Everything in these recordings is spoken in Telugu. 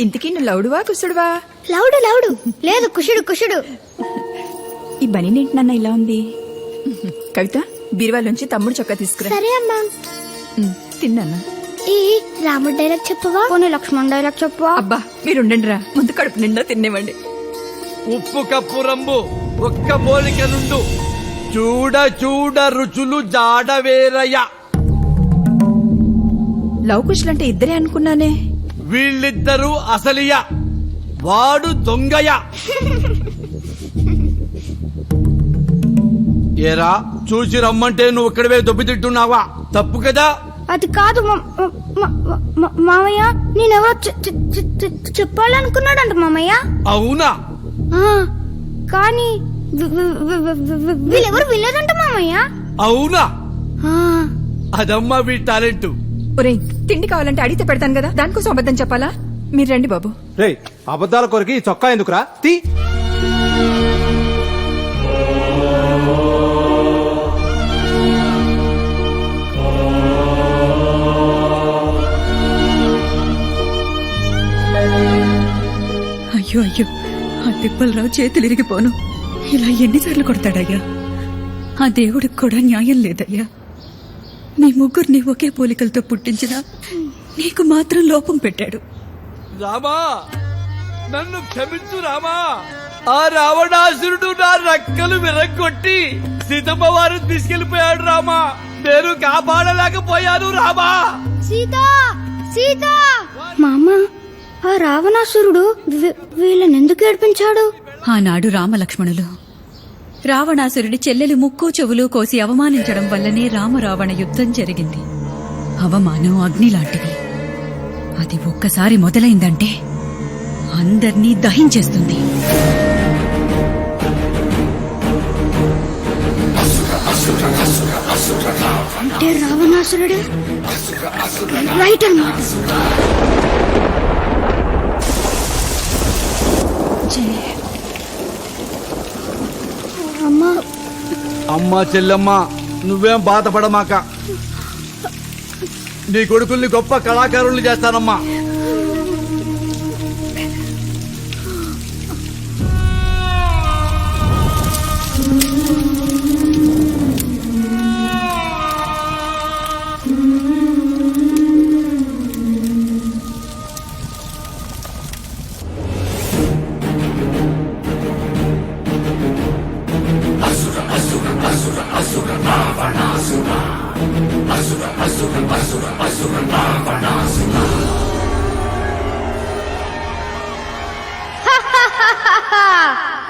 ఇంతకీ నువ్వు లౌడువా కుసుడువా? లౌడు లౌడు. లేదు కుషుడు కుషుడు. ఈ బనీనేంటి నాన్న ఇలా ఉంది? కవిత బీరువాలోంచి తమ్ముడు చొక్కా తీసుకురా. సరే అమ్మా. తిన్నానా ఈ రాముడు డైలాగ్ చెప్పవా? పోనీ లక్ష్మణ్ డైలాగ్ చెప్పవా? అబ్బా మీరు ఉండండి రా. ముందు కడుపు నిండా తినేవ్వండి. ఉప్పు కప్పు రంబు ఒక్క పోలిక నుండు. చూడ చూడ రుచులు జాడ వేరయ్య. లవ్ కుశలంటే ఇద్దరే అనుకున్నానే. వీళ్ళిద్దరూ అసలియ. వాడు దొంగయ ఏరా చూసి రమ్మంటే నువ్వు ఇక్కడవే దొబ్బి తింటున్నావా? తప్పు కదా? అది కాదు మామయ్య నేనెవరో చెప్పాలనుకున్నాడంట మామయ్య. అవునా? కానీ వీళ్ళెవరు వినలేదంట మామయ్య. అవునా? అదమ్మా వీ టాలెంట్. ఒరేయ్ తిండి కావాలంటే అడిగితే పెడతాను కదా. దానికోసం అబద్ధం చెప్పాలా? మీరు రండి బాబు. రే అబద్ధాల కొరకి ఈ చొక్కా ఎందుకురా? తీ. అయ్యో అయ్యో ఆ తిప్పలరావు చేతులు ఇరిగిపోను ఇలా ఎన్నిసార్లు కొడతాడయ్యా? ఆ దేవుడికి కూడా న్యాయం లేదయ్యా. మీ ముగ్గురిని ఒకే పోలికలతో పుట్టించినా నీకు మాత్రం లోపం పెట్టాడు. రామా నన్ను క్షమించు రామా. ఆ రావణాసురుడు నా రక్కలు విరగొట్టి సీతమ్మ వారు తీసుకెళ్ళిపోయాడు రామా. నేను కాపాడలేకపోయాను రామా. సీత సీత! మామ ఆ రావణాసురుడు వీళ్ళని ఎందుకు ఏడిపించాడు? ఆనాడు రామలక్ష్మణులు రావణాసురుడి చెల్లెలు ముక్కు చెవులు కోసి అవమానించడం వల్లనే రామరావణ యుద్ధం జరిగింది. అవమానం అగ్ని లాంటిది అది ఒక్కసారి మొదలైందంటే అందర్నీ దహించేస్తుంది. అంటే రావణాసురుడు రైట్ అన్నమాట అమ్మా. అమ్మా చెల్లమ్మ నువ్వేం బాధపడమాక. నీ కొడుకుల్ని గొప్ప కళాకారుల్ని చేస్తానమ్మా.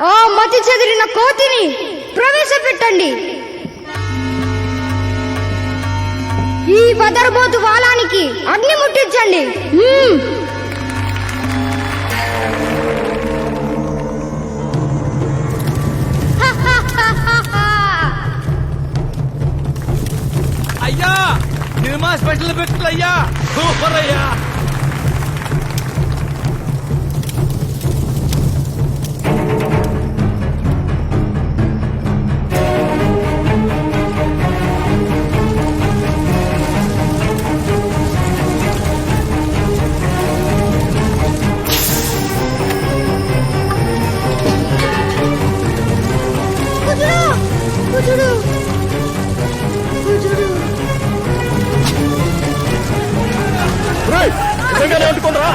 ఓ మతి చెదిరిన కోతిని ప్రవేశపెట్టండి. ఈ వదరబోతు వాలానికి అగ్ని ముట్టించండి. సినిమా స్పెషల్ ఎఫెక్ట్లు అయ్యా సూపర్ అయ్యా Doo-doo! గట్టిగానే అంటుకోండి రా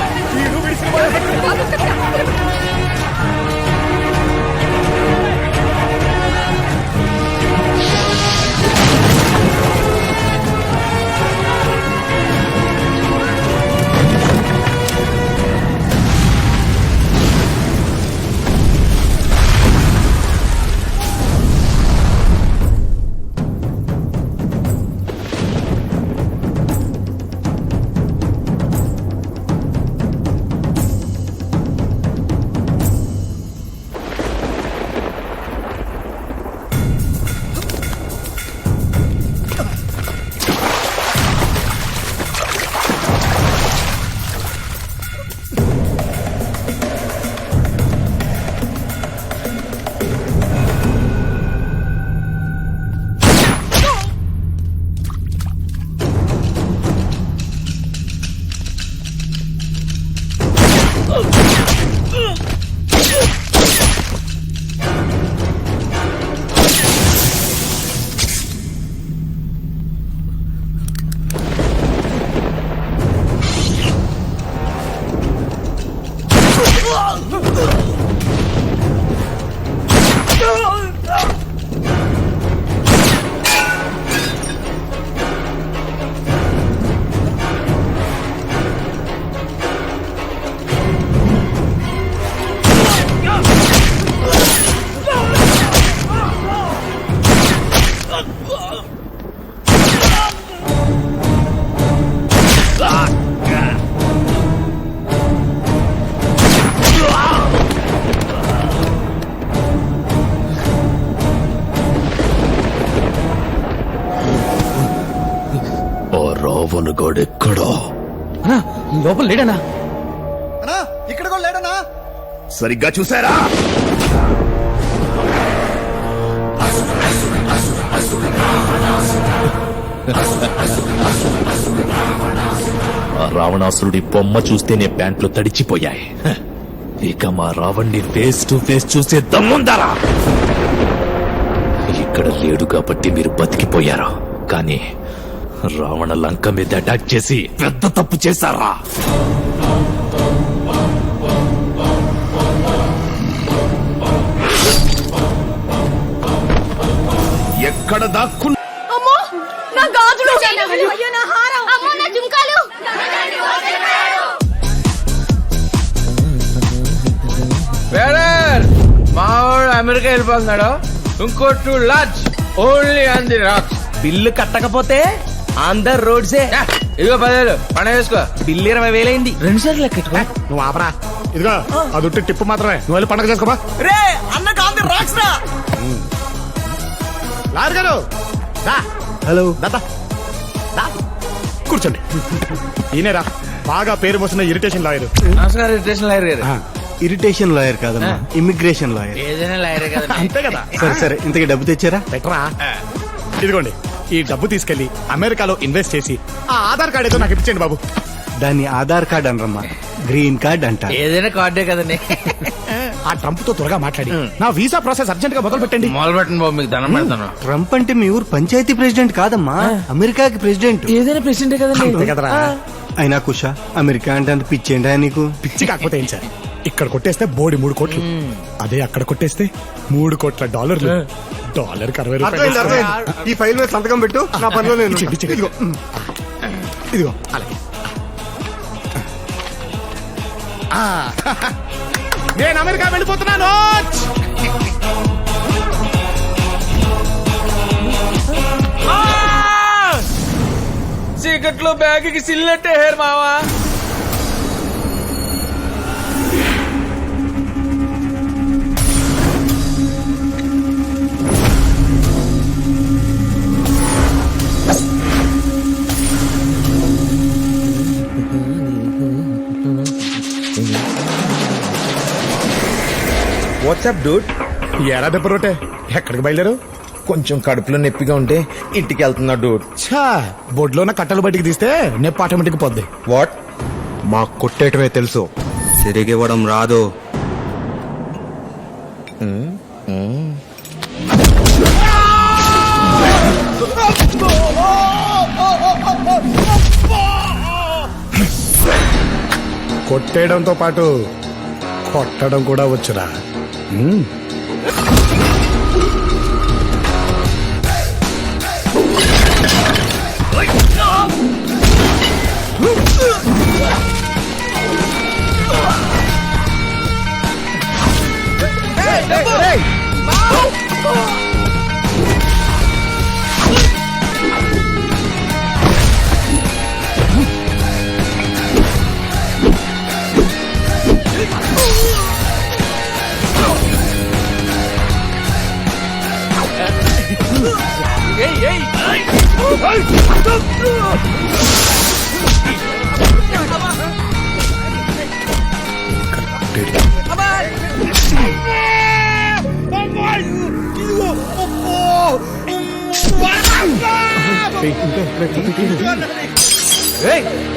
రావణ గోడెక్కడో లోపల లేడనా ఇక్కడ కూడా లేడనా సరిగ్గా చూసారా ఆ రావణాసురుడి బొమ్మ చూస్తేనే ప్యాంట్లు తడిచిపోయాయి. ఇక మా రావణ్ణి ఫేస్ టు ఫేస్ చూసే దమ్ముందరా? ఇక్కడ లేడు కాబట్టి మీరు బతికిపోయారు. కానీ రావణ లంక మీద అటాక్ చేసి పెద్ద తప్పు చేశారా? ఎక్కడ దాక్కు అమ్మో నా గాజులు అయ్యో నా హారం. అమ్మో నా జుంకాలు బేరర్ మావాడు అమెరికా వెళ్ళిపోతున్నాడు. ఇంకో two large only on the rocks bill కట్టకపోతే అందరు రోడ్సే ఇదిగో పదేళ్ళు పండుగ వేసుకో. బిల్లు ఇరవై వేలైంది. రెండు సార్లు లెక్కెట్టుకో నువ్వు ఆపరా. ఇదిగో అది ఉట్టి టిప్పు మాత్రమే. నువ్వు వెళ్ళి పండగ చేసుకోమా రే అన్న కాంతి రాక్స్ రా. లాయర్ గారు. హలో. దాదా. దా. కూర్చోండి. ఈయనరా బాగా పేరు మోసిన ఇరిటేషన్ లాయర్ నమస్కారం ఇరిటేషన్ లాయర్ గారు. ఇరిటేషన్ లాయర్ కాదమ్మా. ఇమిగ్రేషన్ లాయర్ ఏదైనా లాయరే కదా. అంతే కదా. సరే సరే. ఇంతకి డబ్బు తెచ్చారా? పెట్టరా. ఇదిగోండి. ఈ డబ్బు తీసుకెళ్ళి అమెరికాలో ఇన్వెస్ట్ చేసి ఆ ఆధార్ కార్డ్ ఏదో నాకు ఇప్పించండి బాబు. దాన్ని ఆధార్ కార్డ్ అనరమ్మా. గ్రీన్ కార్డ్ అంటారు ఏదైనా కార్డే కదండి. ఆ ట్రంప్తో త్వరగా మాట్లాడి. నా వీసా ప్రాసెస్ అర్జెంట్గా మొదలు పెట్టండి మొదలు పెట్టండి బాబు మీకు దండం పెడతాను. ట్రంప్ అంటే మీ ఊరు పంచాయతీ ప్రెసిడెంట్ కాదమ్మా. అమెరికాకి ప్రెసిడెంట్. ఏదైనా ప్రెసిడెంట్ కదండి. కదరా. అయినా కుష అమెరికా అంటే అంత పిచ్చేండా నీకు? పిచ్చి కాకపోతే ఏం సార్? ఇక్కడ కొట్టేస్తే బోడి మూడు కోట్లు. అదే అక్కడ కొట్టేస్తే మూడు కోట్ల డాలర్లు. డాలర్ అరవై రూపాయలు ఈ ఫైల్ మీద సంతకం పెట్టు నా పనిలో నేను. ఇదిగో. ఇదిగో అలాగే. నేను అమెరికా వెళ్ళిపోతున్నాను చీకట్లో బ్యాగ్కి సిల్లెట్టే హేర్ మావా వాట్సాప్ డూడ్ ఎరా దెబ్బ రోటే ఎక్కడికి బయలుదేరు కొంచెం కడుపులో నొప్పిగా ఉంటే ఇంటికి వెళ్తున్నా డూడ్ ఛా! బొడ్లోన కట్టలు బయటికి తీస్తే నొప్పి ఆటోమేటిక్ పోద్ది. వాట్? మాకు కొట్టేయటమే తెలుసు. సిరిగివ్వడం రాదు. కొట్టేయడంతో పాటు కొట్టడం కూడా వచ్చురా. ఉమ్.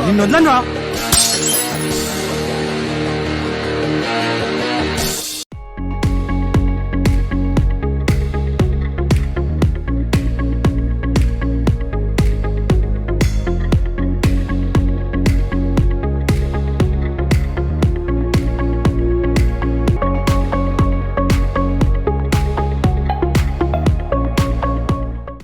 నిన్ను వదలను